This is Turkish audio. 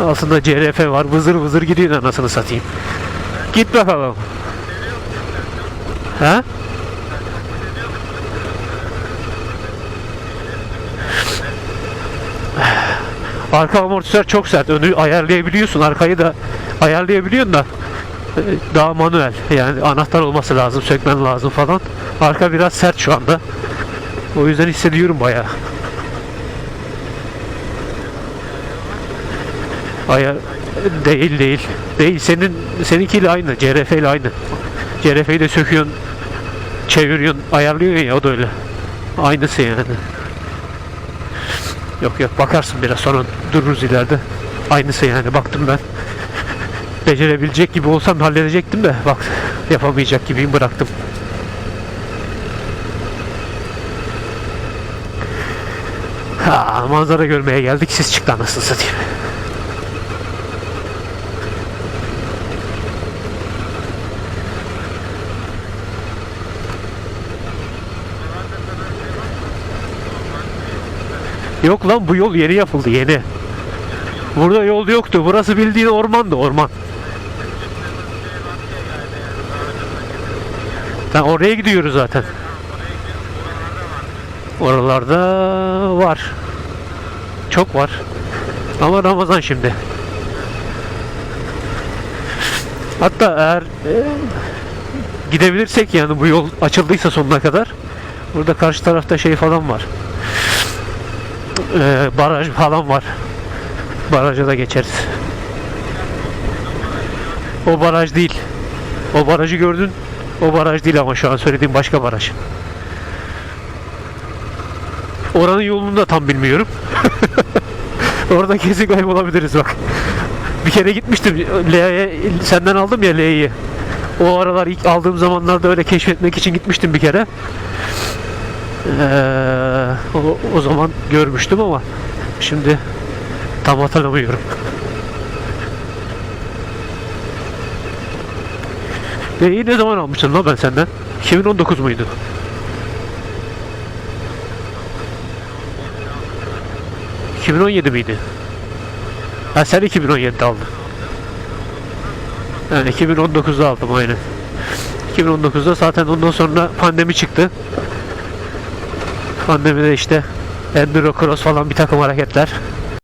Aslında CRF var. Vızır vızır gidiyor anasını satayım. Git bakalım. Ha? Arka amortisör çok sert. Önü ayarlayabiliyorsun. Arkayı da ayarlayabiliyorsun da e, daha manuel. Yani anahtar olması lazım. Sökmen lazım falan. Arka biraz sert şu anda. O yüzden hissediyorum bayağı. Ayar değil değil. Değil. Senin seninkiyle aynı. CRF ile aynı. CRF'yi de söküyorsun, çeviriyorsun, ayarlıyorsun ya o da öyle. Aynısı yani. Yok yok bakarsın biraz sonra dururuz ileride. Aynısı yani baktım ben. Becerebilecek gibi olsam halledecektim de bak yapamayacak gibiyim bıraktım. Ha, manzara görmeye geldik siz çıktı anasını satayım. Yok lan bu yol yeni yapıldı yeni. Burada yol yoktu. Burası bildiğin ormandı orman. Ben oraya gidiyoruz zaten. Oralarda var. Çok var. Ama Ramazan şimdi. Hatta eğer e, gidebilirsek yani bu yol açıldıysa sonuna kadar burada karşı tarafta şey falan var. E, baraj falan var. Baraja da geçeriz. O baraj değil. O barajı gördün. O baraj değil ama şu an söylediğim başka baraj. Oranın yolunu da tam bilmiyorum. Orada kesin kaybolabiliriz bak. Bir kere gitmiştim L'ye senden aldım ya L'yi. O aralar ilk aldığım zamanlarda öyle keşfetmek için gitmiştim bir kere. Ee, o, o zaman görmüştüm ama şimdi tam hatırlamıyorum. L'yi ne zaman almıştım lan ben senden? 2019 muydu? ...2017 miydi? Ha sen 2017'de aldın. Yani 2019'da aldım aynen. 2019'da zaten ondan sonra pandemi çıktı. Pandemide işte Enduro Cross falan bir takım hareketler.